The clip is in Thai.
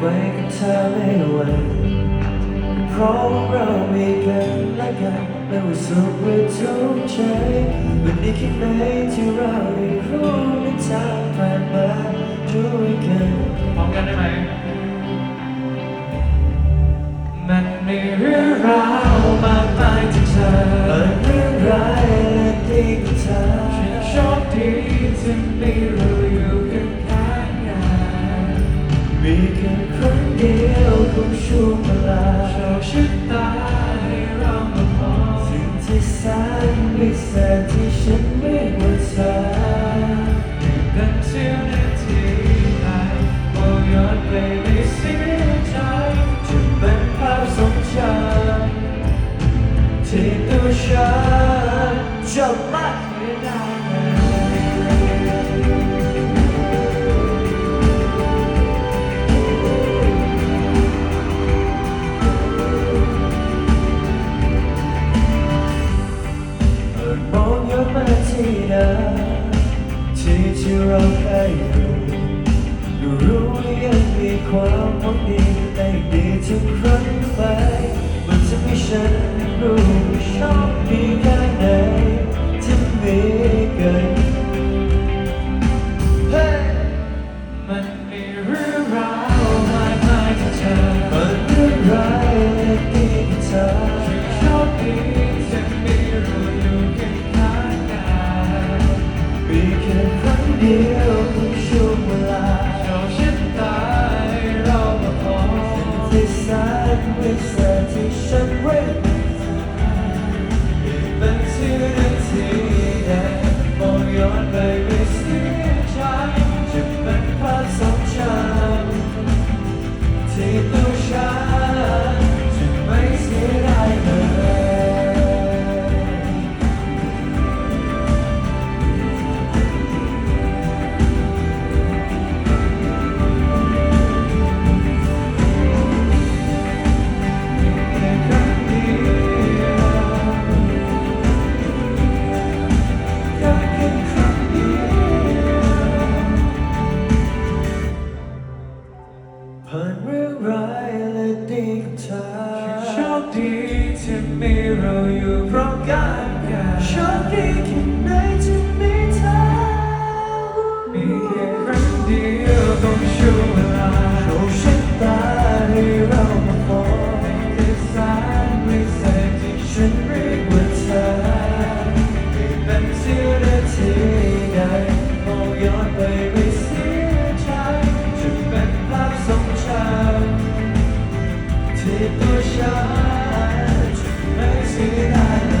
ไปกับเธอไม่ไหวเพราะว่าเรามีกันและกันไม่ว่าสุขหรือทุกข์ใจวันนี้แค่ไหนที่เราได้รู้ในทางผ่านมาด้วยกันพร้อมกันได้ไหมมันมีเรื่องราว มีแค่ครั้งเดียวของช่วงเวลาโชคชะตาให้เรามาพบสิ่งที่แสนพิเศษที่ฉันไม่ว่าเธอเป็นเสี้ยวนาทีไหนโอ้ย้อนไปไม่เสียใจจะเป็นภาพทรงจำที่ตัวฉันจะละไม่ได้ เราเคยอยู่ดูรู้ว่ายังมีความหวังดีในดีทุกครั้งไป มันจะไม่ใช่ แค่ครั้งเดียวของช่วงเวลาโชคชะตายเรามาพบที่แสนวิเศษที่ฉันเว้นเป็นที่ มีเราอยู่พร้อมกันกันโชคดีแค่ไหนที่มีเธอมีแค่ครั้งเดียวของช่วงเวลาโชคชะตาให้เรามาพบที่แสนวิเศษที่ฉันเรียกว่าเธอไม่เป็นเสี้ยวนาทีใดมองย้อนไปไม่เสียใจจะเป็นภาพทรงจำที่ตัวฉัน 没期待。